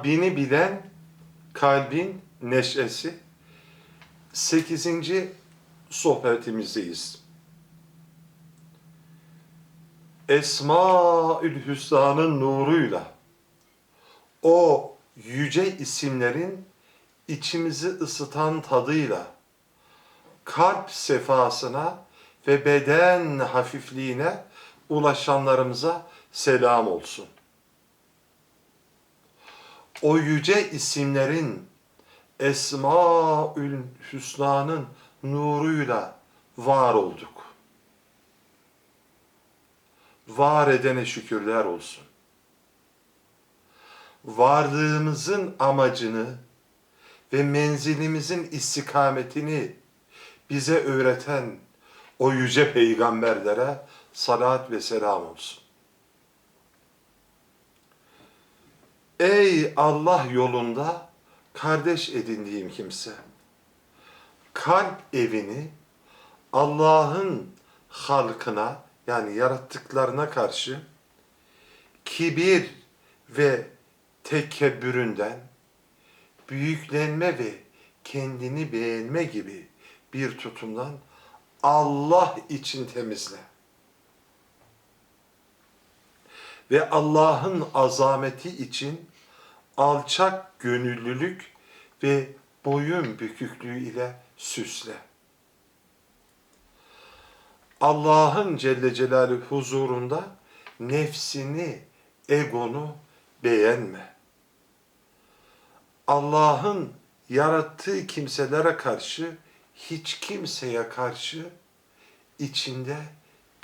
Rabbini bilen kalbin neşesi. Sekizinci sohbetimizdeyiz. Esmaül Hüsna'nın nuruyla o yüce isimlerin içimizi ısıtan tadıyla kalp sefasına ve beden hafifliğine ulaşanlarımıza selam olsun. O yüce isimlerin Esmaül Hüsna'nın nuruyla var olduk. Var edene şükürler olsun. Varlığımızın amacını ve menzilimizin istikametini bize öğreten o yüce peygamberlere salat ve selam olsun. Ey Allah yolunda kardeş edindiğim kimse, kalp evini Allah'ın halkına yani yarattıklarına karşı kibir ve tekebbüründen, büyüklenme ve kendini beğenme gibi bir tutumdan Allah için temizle. Ve Allah'ın azameti için alçak gönüllülük ve boyun büküklüğü ile süsle. Allah'ın Celle Celaluhu huzurunda nefsini, egonu beğenme. Allah'ın yarattığı kimselere karşı hiç kimseye karşı içinde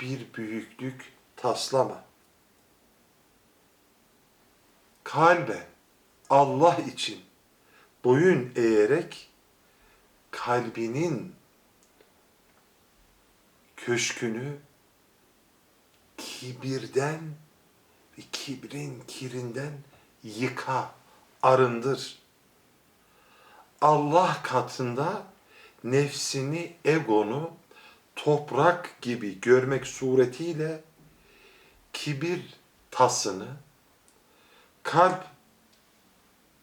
bir büyüklük taslama. Kalben Allah için boyun eğerek kalbinin köşkünü kibirden ve kibrin kirinden yıka, arındır. Allah katında nefsini, egonu toprak gibi görmek suretiyle kibir tasını kalp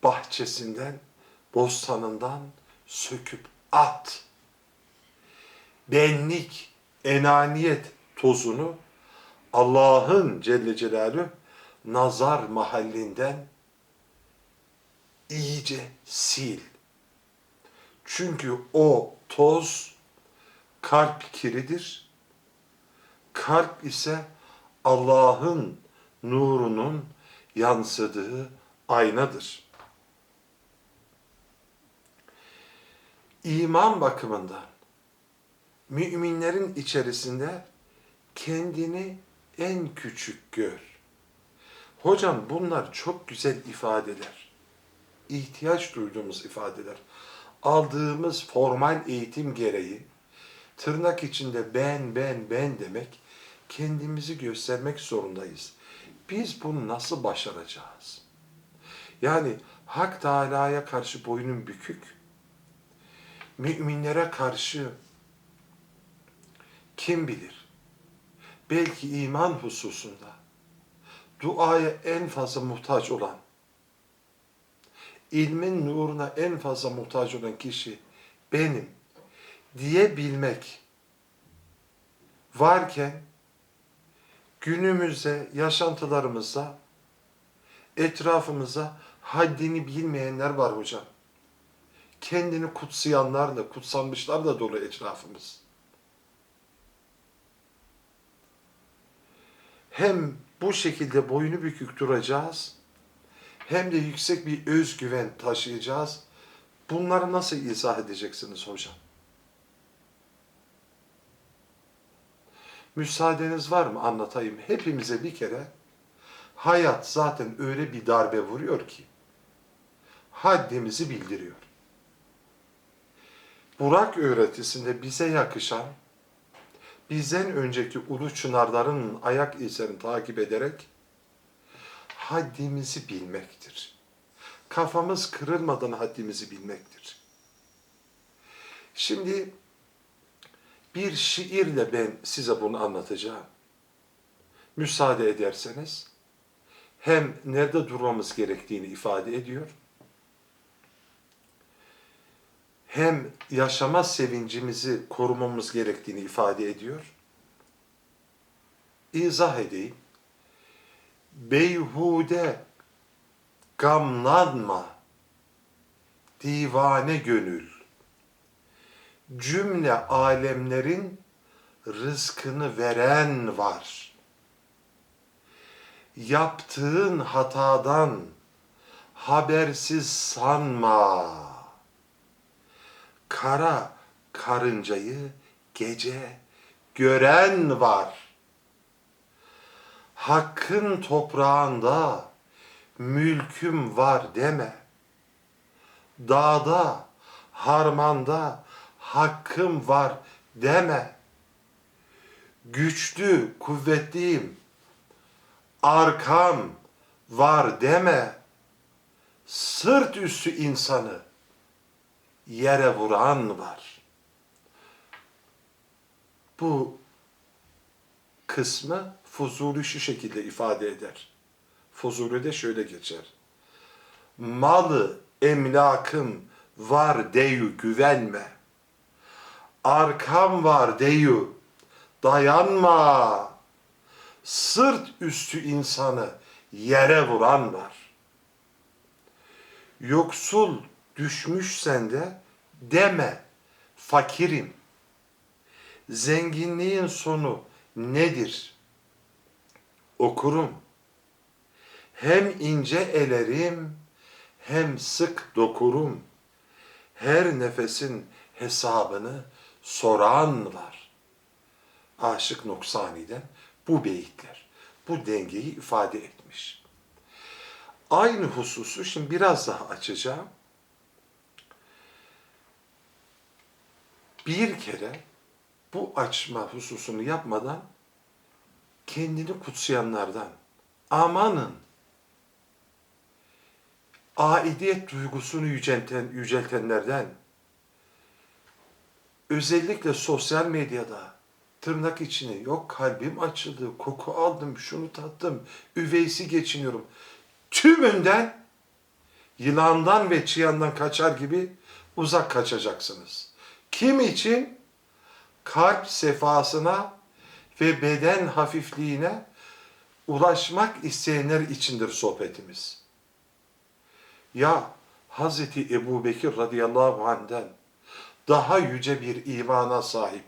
bahçesinden, bostanından söküp at. Benlik, enaniyet tozunu Allah'ın Celle Celaluhu nazar mahallinden iyice sil. Çünkü o toz kalp kiridir. Kalp ise Allah'ın nurunun yansıdığı aynadır. İman bakımından müminlerin içerisinde kendini en küçük gör. Hocam bunlar çok güzel ifadeler. İhtiyaç duyduğumuz ifadeler. Aldığımız formal eğitim gereği tırnak içinde ben ben ben demek kendimizi göstermek zorundayız. Biz bunu nasıl başaracağız? Yani Hak Teala'ya karşı boynun bükük, müminlere karşı kim bilir? Belki iman hususunda duaya en fazla muhtaç olan, ilmin nuruna en fazla muhtaç olan kişi benim diyebilmek varken günümüzde, yaşantılarımızda, etrafımızda haddini bilmeyenler var hocam. Kendini kutsayanlarla, kutsanmışlarla dolu etrafımız. Hem bu şekilde boynu bükük duracağız, hem de yüksek bir özgüven taşıyacağız. Bunları nasıl izah edeceksiniz hocam? Müsaadeniz var mı anlatayım? Hepimize bir kere hayat zaten öyle bir darbe vuruyor ki haddimizi bildiriyor. Burak öğretisinde bize yakışan bizden önceki ulu çınarların ayak izlerini takip ederek haddimizi bilmektir. Kafamız kırılmadan haddimizi bilmektir. Şimdi bir şiirle ben size bunu anlatacağım. Müsaade ederseniz hem nerede durmamız gerektiğini ifade ediyor. Hem yaşama sevincimizi korumamız gerektiğini ifade ediyor. İzah edeyim. Beyhude gamlanma, divane gönül. Cümle alemlerin rızkını veren var. Yaptığın hatadan habersiz sanma. Kara karıncayı gece gören var. Hakkın toprağında mülküm var deme. Dağda, harmanda hakkım var deme. Güçlü, kuvvetliyim, arkam var deme. Sırt üstü insanı yere vuran var. Bu kısmı Fuzuli şu şekilde ifade eder. Fuzuli de şöyle geçer. Malı, emlakım var deyu güvenme. Arkam var deyu dayanma. Sırt üstü insanı yere vuran var. Yoksul düşmüşsen de deme fakirim. Zenginliğin sonu nedir? Okurum. Hem ince elerim hem sık dokurum. Her nefesin hesabını soran var. Aşık Noksani'den bu beyitler, bu dengeyi ifade etmiş. Aynı hususu şimdi biraz daha açacağım. Bir kere bu açma hususunu yapmadan kendini kutsayanlardan amanın aidiyet duygusunu yücelten, yüceltenlerden özellikle sosyal medyada tırnak içine yok kalbim açıldı, koku aldım, şunu tattım, üveysi geçiniyorum. Tümünden yılandan ve çıyandan kaçar gibi uzak kaçacaksınız. Kim için? Kalp sefasına ve beden hafifliğine ulaşmak isteyenler içindir sohbetimiz. Ya Hazreti Ebu Bekir radıyallahu anh'den daha yüce bir imana sahip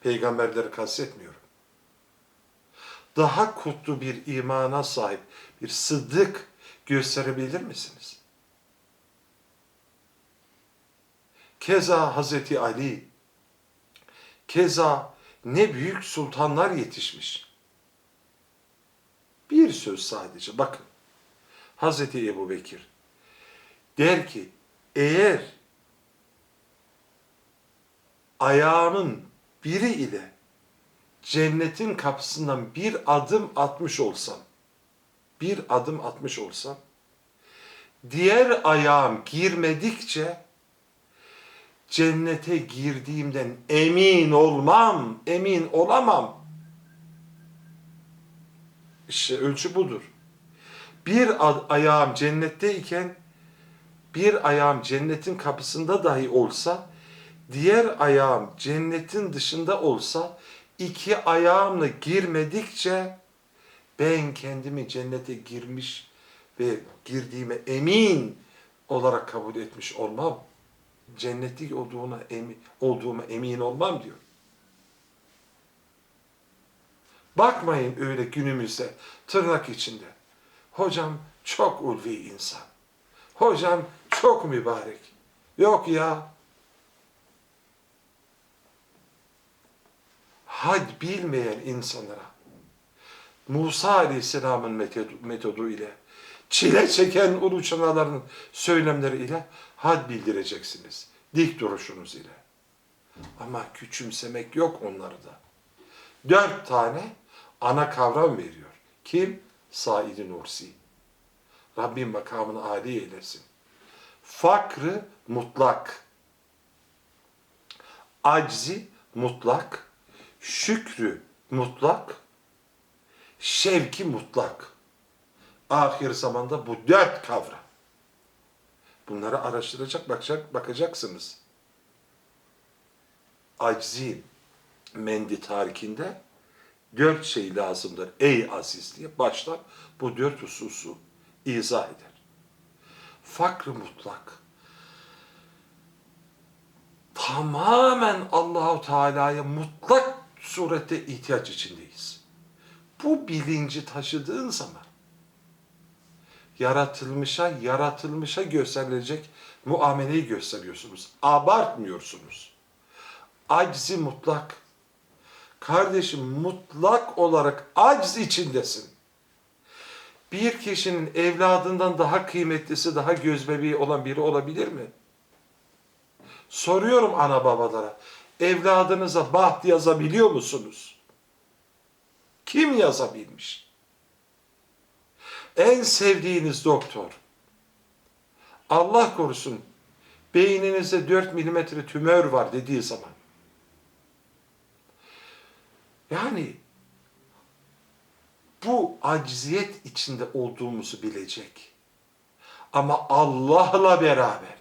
peygamberleri kastetmiyorum. Daha kutlu bir imana sahip bir sıddık gösterebilir misiniz? Keza Hazreti Ali, keza ne büyük sultanlar yetişmiş. Bir söz sadece bakın. Hazreti Ebu Bekir der ki eğer ayağımın biri ile cennetin kapısından bir adım atmış olsam, bir adım atmış olsam, diğer ayağım girmedikçe cennete girdiğimden emin olmam, emin olamam. İşte ölçü budur. Bir ayağım cennetteyken bir ayağım cennetin kapısında dahi olsa, diğer ayağım cennetin dışında olsa, iki ayağımla girmedikçe ben kendimi cennete girmiş ve girdiğime emin olarak kabul etmiş olmam. Cennetlik olduğuna emin, olduğuma emin olmam diyor. Bakmayın öyle günümüzde tırnak içinde. Hocam çok ulvi insan. Hocam çok mübarek. Yok ya. Had bilmeyen insanlara Musa Aleyhisselam'ın metodu, metodu ile çile çeken ulu çanaların söylemleri ile had bildireceksiniz. Dik duruşunuz ile. Ama küçümsemek yok onları da. Dört tane ana kavram veriyor. Kim? Said-i Nursi. Rabbim makamını âli eylesin. Fakrı mutlak. Aczi mutlak. Şükrü mutlak. Şevki mutlak. ahir zamanda bu dört kavram. Bunları araştıracak, bakacak, bakacaksınız. Aczi mendi tarikinde dört şey lazımdır ey aziz diye başlar bu dört hususu izah eder. Fakr mutlak. Tamamen Allahu Teala'ya mutlak surette ihtiyaç içindeyiz. Bu bilinci taşıdığın zaman yaratılmışa yaratılmışa gösterilecek muameleyi gösteriyorsunuz. Abartmıyorsunuz. Aczi mutlak. Kardeşim mutlak olarak acz içindesin. Bir kişinin evladından daha kıymetlisi, daha gözbebeği olan biri olabilir mi? Soruyorum ana babalara. Evladınıza baht yazabiliyor musunuz? Kim yazabilmiş? En sevdiğiniz doktor. Allah korusun beyninizde 4 milimetre tümör var dediği zaman. Yani bu acziyet içinde olduğumuzu bilecek. Ama Allah'la beraber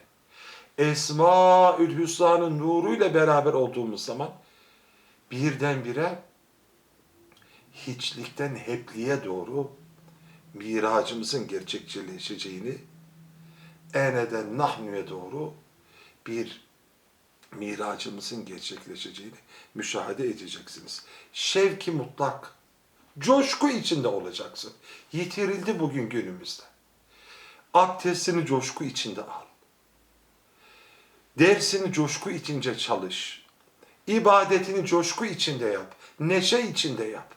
Esma-ül Hüsna'nın nuruyla beraber olduğumuz zaman birdenbire hiçlikten hepliğe doğru miracımızın gerçekleşeceğini eneden nahnu'ya doğru bir miracımızın gerçekleşeceğini müşahede edeceksiniz. Şevki mutlak, coşku içinde olacaksın. Yitirildi bugün günümüzde. Abdestini coşku içinde al. Dersini coşku içince çalış. İbadetini coşku içinde yap. Neşe içinde yap.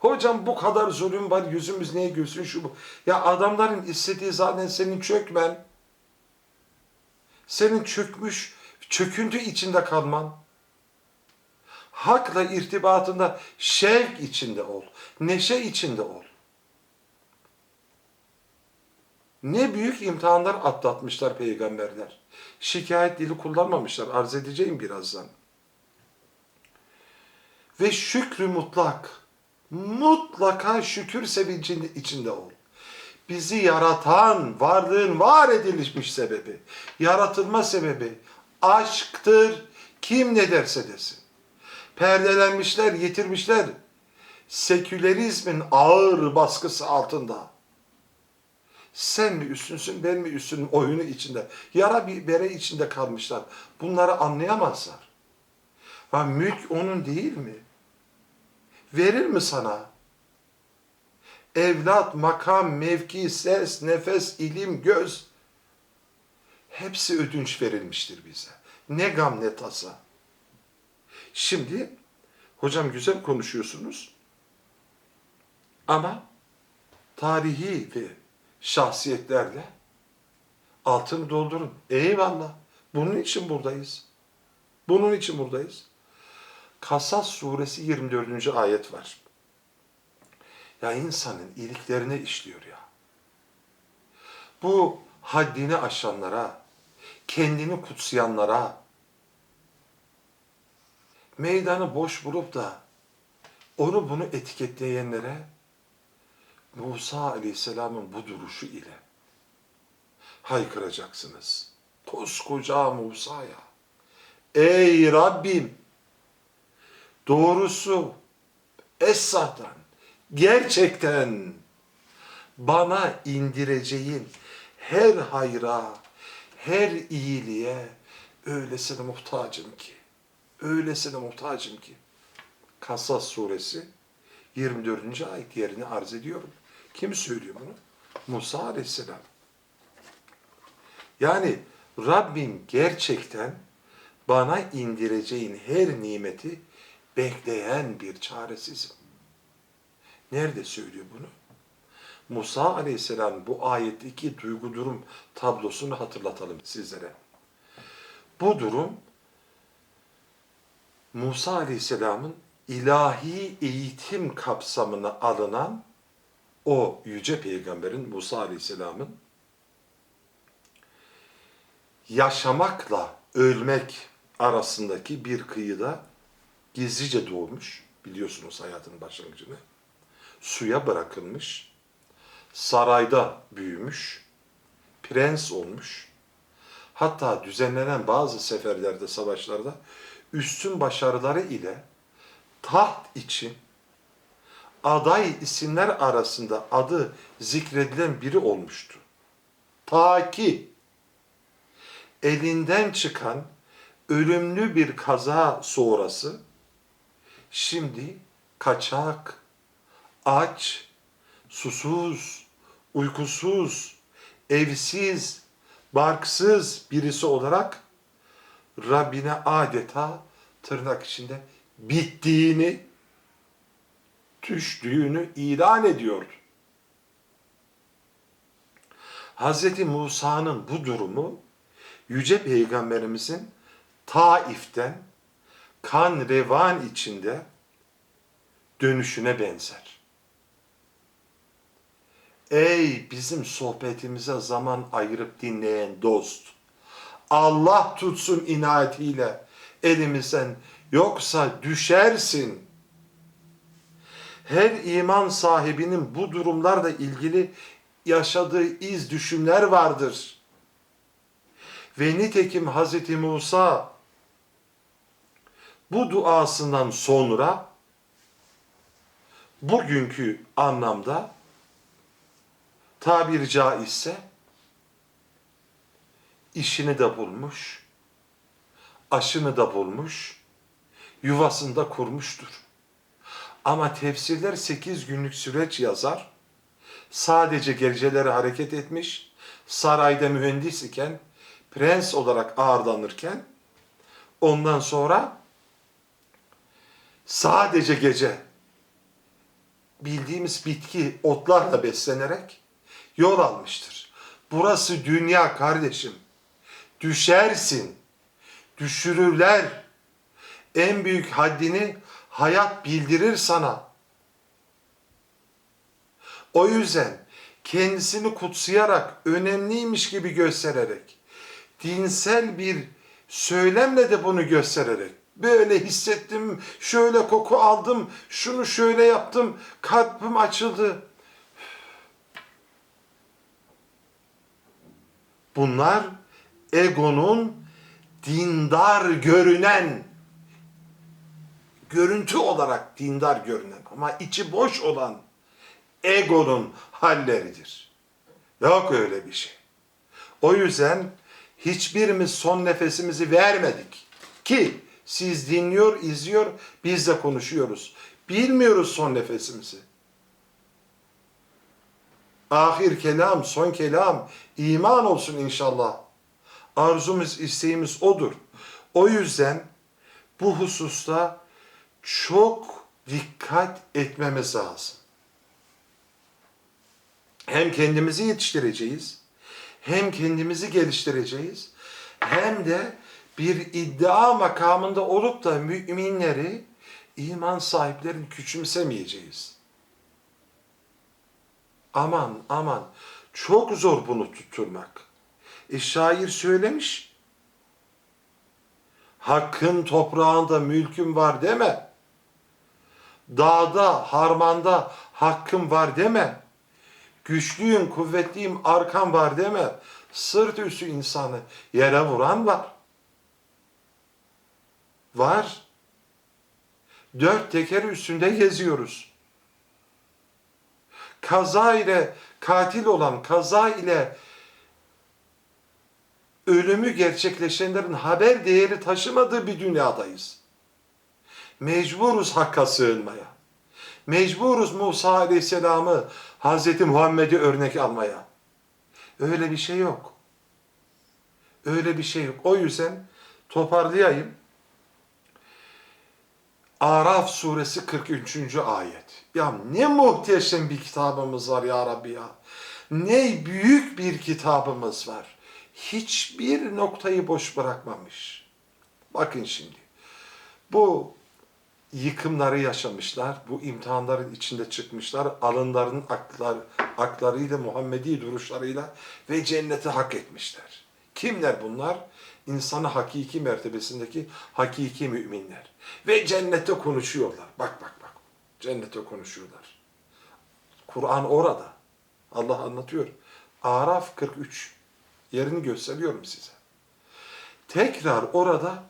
Hocam bu kadar zulüm var, yüzümüz niye gülsün şu bu. Ya adamların istediği zaten senin çökmen. Senin çökmüş, çöküntü içinde kalman. Hakla irtibatında şevk içinde ol. Neşe içinde ol. Ne büyük imtihanlar atlatmışlar peygamberler. Şikayet dili kullanmamışlar. Arz edeceğim birazdan. Ve şükrü mutlak. Mutlaka şükür sevincinde içinde ol. Bizi yaratan, varlığın var edilmiş sebebi, yaratılma sebebi aşktır. Kim ne derse desin. Perdelenmişler, yitirmişler. Sekülerizmin ağır baskısı altında. Sen mi üstünsün, ben mi üstünüm oyunu içinde. Yara bir bere içinde kalmışlar. Bunları anlayamazlar. Ha mülk onun değil mi? Verir mi sana? Evlat, makam, mevki, ses, nefes, ilim, göz hepsi ödünç verilmiştir bize. Ne gam ne tasa. Şimdi hocam güzel konuşuyorsunuz ama tarihi ve şahsiyetlerle altını doldurun. Eyvallah. Bunun için buradayız. Bunun için buradayız. Kasas suresi 24. ayet var. Ya insanın iliklerine işliyor ya. Bu haddini aşanlara, kendini kutsayanlara, meydanı boş bulup da onu bunu etiketleyenlere Musa Aleyhisselam'ın bu duruşu ile haykıracaksınız. Koskoca Musa'ya. Ey Rabbim! Doğrusu esahtan, gerçekten bana indireceğin her hayra, her iyiliğe öylesine muhtacım ki, öylesine muhtacım ki. Kasas suresi 24. ayet yerini arz ediyorum. Kim söylüyor bunu? Musa aleyhisselam. Yani Rabbim gerçekten bana indireceğin her nimeti bekleyen bir çaresizim. Nerede söylüyor bunu? Musa aleyhisselam bu ayetteki duygu durum tablosunu hatırlatalım sizlere. Bu durum Musa aleyhisselamın ilahi eğitim kapsamına alınan o yüce peygamberin Musa aleyhisselamın yaşamakla ölmek arasındaki bir kıyıda gizlice doğmuş biliyorsunuz hayatının başlangıcını suya bırakılmış sarayda büyümüş, prens olmuş. Hatta düzenlenen bazı seferlerde, savaşlarda üstün başarıları ile taht için aday isimler arasında adı zikredilen biri olmuştu. Ta ki elinden çıkan ölümlü bir kaza sonrası şimdi kaçak, aç, susuz, uykusuz, evsiz, barksız birisi olarak Rabbine adeta tırnak içinde bittiğini, düştüğünü ilan ediyordu. Hz. Musa'nın bu durumu Yüce Peygamberimizin Taif'ten kan revan içinde dönüşüne benzer. Ey bizim sohbetimize zaman ayırıp dinleyen dost! Allah tutsun inayetiyle elimizden yoksa düşersin. Her iman sahibinin bu durumlarla ilgili yaşadığı iz düşümler vardır. Ve nitekim Hz. Musa bu duasından sonra bugünkü anlamda tabiri caizse işini de bulmuş, aşını da bulmuş, yuvasını da kurmuştur. Ama tefsirler 8 günlük süreç yazar. Sadece geceleri hareket etmiş, sarayda mühendis iken, prens olarak ağırlanırken, ondan sonra sadece gece bildiğimiz bitki otlarla beslenerek yol almıştır. Burası dünya kardeşim. Düşersin. Düşürürler. En büyük haddini hayat bildirir sana. O yüzden kendisini kutsayarak, önemliymiş gibi göstererek, dinsel bir söylemle de bunu göstererek, böyle hissettim, şöyle koku aldım, şunu şöyle yaptım, kalbim açıldı. Bunlar egonun dindar görünen, görüntü olarak dindar görünen ama içi boş olan egonun halleridir. Yok öyle bir şey. O yüzden hiçbirimiz son nefesimizi vermedik. Ki siz dinliyor, izliyor, biz de konuşuyoruz. Bilmiyoruz son nefesimizi. Ahir kelam, son kelam, iman olsun inşallah. Arzumuz, isteğimiz odur. O yüzden bu hususta çok dikkat etmemiz lazım. Hem kendimizi yetiştireceğiz, hem kendimizi geliştireceğiz, hem de bir iddia makamında olup da müminleri, iman sahiplerini küçümsemeyeceğiz. Aman aman çok zor bunu tutturmak. E şair söylemiş. Hakkın toprağında mülküm var deme. Dağda, harmanda hakkım var deme. Güçlüyüm, kuvvetliyim, arkam var deme. Sırt üstü insanı yere vuran var. Var. Dört teker üstünde geziyoruz. Kaza ile katil olan, kaza ile ölümü gerçekleşenlerin haber değeri taşımadığı bir dünyadayız. Mecburuz Hakk'a sığınmaya. Mecburuz Musa Aleyhisselam'ı, Hazreti Muhammed'i örnek almaya. Öyle bir şey yok. Öyle bir şey yok. O yüzden toparlayayım. Araf suresi 43. ayet. Ya ne muhteşem bir kitabımız var ya Rabbi ya. Ne büyük bir kitabımız var. Hiçbir noktayı boş bırakmamış. Bakın şimdi. Bu yıkımları yaşamışlar. Bu imtihanların içinde çıkmışlar. Alınlarının aklar, aklarıyla, Muhammedi duruşlarıyla ve cenneti hak etmişler. Kimler bunlar? İnsanı hakiki mertebesindeki hakiki müminler. Ve cennette konuşuyorlar. Bak bak bak. Cennette konuşuyorlar. Kur'an orada. Allah anlatıyor. Araf 43. Yerini gösteriyorum size. Tekrar orada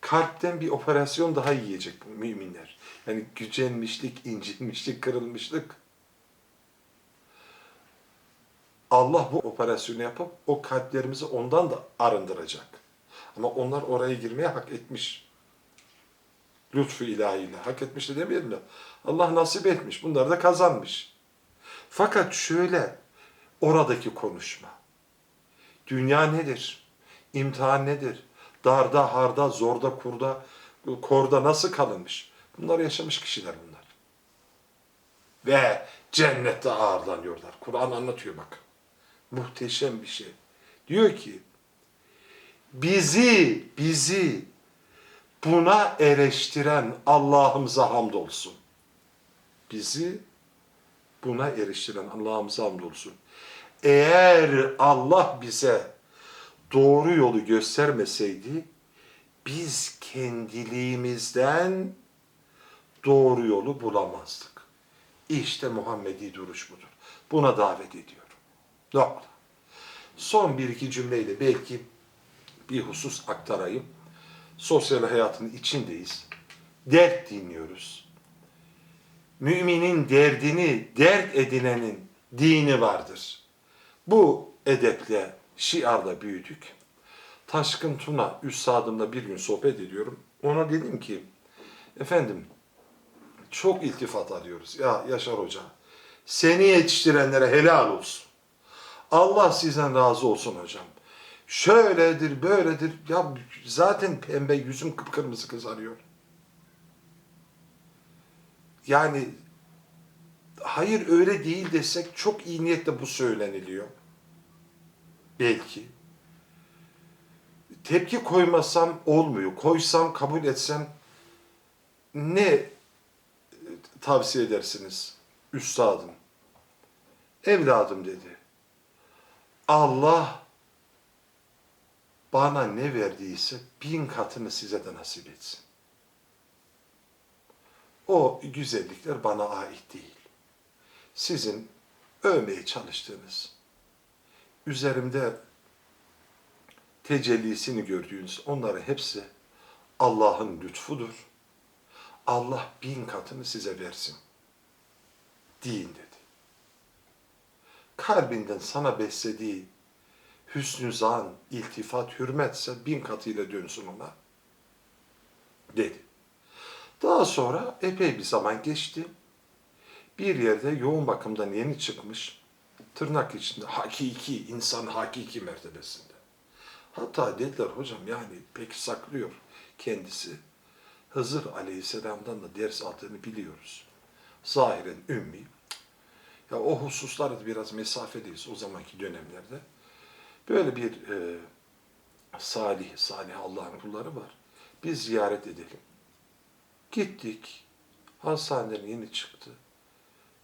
kalpten bir operasyon daha yiyecek müminler. Yani gücenmişlik, incinmişlik, kırılmışlık. Allah bu operasyonu yapıp o kalplerimizi ondan da arındıracak. Ama onlar oraya girmeye hak etmiş. Lütfu ilahiyle. Hak etmiş de demeyelim de. Allah nasip etmiş. Bunlar da kazanmış. Fakat şöyle oradaki konuşma. Dünya nedir? İmtihan nedir? Darda, harda, zorda, kurda, korda nasıl kalınmış? Bunlar yaşamış kişiler bunlar. Ve cennette ağırlanıyorlar. Kur'an anlatıyor bak. Muhteşem bir şey. Diyor ki bizi, bizi buna eriştiren Allah'ımıza hamdolsun. Bizi buna eriştiren Allah'ımıza hamdolsun. Eğer Allah bize doğru yolu göstermeseydi biz kendiliğimizden doğru yolu bulamazdık. İşte Muhammedi duruş budur. Buna davet ediyorum. Nokta. Son bir iki cümleyle belki bir husus aktarayım. Sosyal hayatın içindeyiz. Dert dinliyoruz. Müminin derdini dert edinenin dini vardır. Bu edeple, şiarla büyüdük. Taşkın Tuna üstadımla bir gün sohbet ediyorum. Ona dedim ki, efendim çok iltifat alıyoruz. Ya Yaşar Hoca, seni yetiştirenlere helal olsun. Allah sizden razı olsun hocam. Şöyledir, böyledir. Ya zaten pembe yüzüm kıpkırmızı kızarıyor. Yani hayır öyle değil desek çok iyi niyetle bu söyleniliyor. Belki. Tepki koymasam olmuyor. Koysam, kabul etsem ne tavsiye edersiniz üstadım? Evladım dedi. Allah bana ne verdiyse bin katını size de nasip etsin. O güzellikler bana ait değil. Sizin övmeye çalıştığınız, üzerimde tecellisini gördüğünüz onların hepsi Allah'ın lütfudur. Allah bin katını size versin. Deyin dedi. Kalbinden sana beslediği hüsnü zan, iltifat, hürmetse bin katıyla dönsün ona. Dedi. Daha sonra epey bir zaman geçti. Bir yerde yoğun bakımdan yeni çıkmış, tırnak içinde hakiki, insan hakiki mertebesinde. Hatta dediler hocam yani pek saklıyor kendisi. Hızır aleyhisselamdan da ders aldığını biliyoruz. Zahiren ümmi. Ya o hususlarda biraz mesafedeyiz o zamanki dönemlerde. Böyle bir e, salih, salih Allah'ın kulları var. Biz ziyaret edelim. Gittik. Hastaneden yeni çıktı.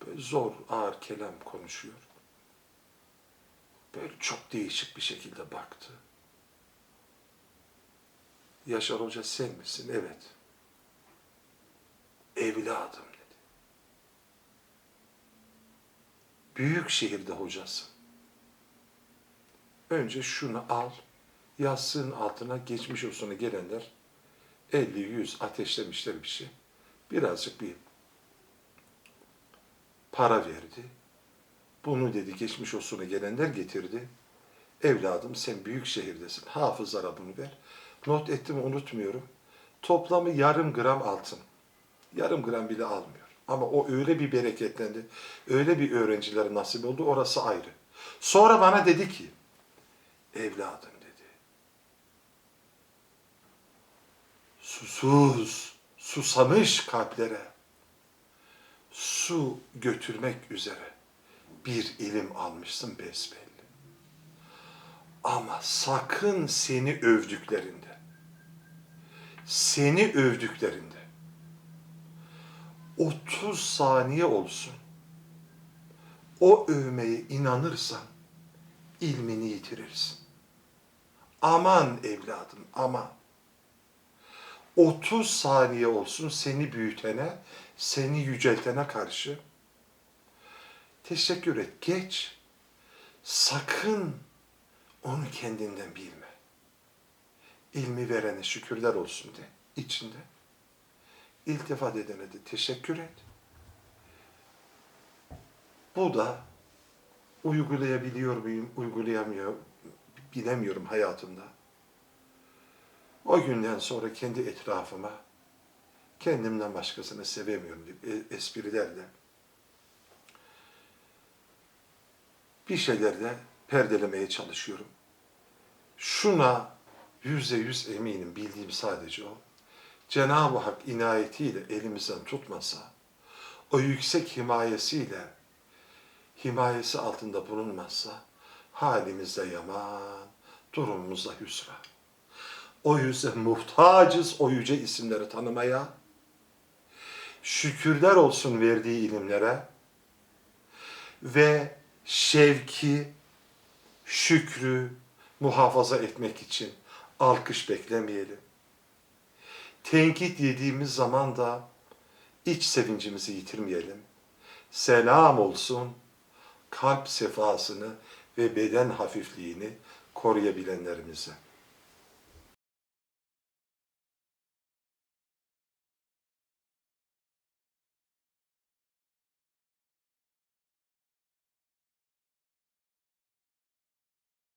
Böyle zor, ağır kelam konuşuyor. Böyle çok değişik bir şekilde baktı. Yaşar Hoca sen misin? Evet. Evladım dedi. Büyük şehirde hocasın. Önce şunu al, yastığın altına geçmiş olsuna gelenler 50-100 ateşlemişler bir şey. Birazcık bir para verdi. Bunu dedi geçmiş olsuna gelenler getirdi. Evladım sen büyük şehirdesin. Hafızlara bunu ver. Not ettim unutmuyorum. Toplamı yarım gram altın. Yarım gram bile almıyor. Ama o öyle bir bereketlendi. Öyle bir öğrencilere nasip oldu. Orası ayrı. Sonra bana dedi ki evladım dedi. Susuz, susamış kalplere su götürmek üzere bir ilim almışsın besbelli. Ama sakın seni övdüklerinde, seni övdüklerinde 30 saniye olsun o övmeye inanırsan ilmini yitirirsin. Aman evladım aman. 30 saniye olsun seni büyütene, seni yüceltene karşı teşekkür et. Geç. sakın onu kendinden bilme. İlmi verene şükürler olsun de içinde. İltifat edene de teşekkür et. Bu da uygulayabiliyor muyum, uygulayamıyor, bilemiyorum hayatımda. O günden sonra kendi etrafıma kendimden başkasını sevemiyorum deyip e- esprilerle bir şeylerle perdelemeye çalışıyorum. Şuna yüzde yüz eminim bildiğim sadece o. Cenab-ı Hak inayetiyle elimizden tutmasa, o yüksek himayesiyle himayesi altında bulunmazsa halimizde yaman, durumumuzda hüsran. O yüzden muhtacız o yüce isimleri tanımaya, şükürler olsun verdiği ilimlere ve şevki, şükrü muhafaza etmek için alkış beklemeyelim. Tenkit yediğimiz zaman da iç sevincimizi yitirmeyelim. Selam olsun, kalp sefasını ve beden hafifliğini koruyabilenlerimize.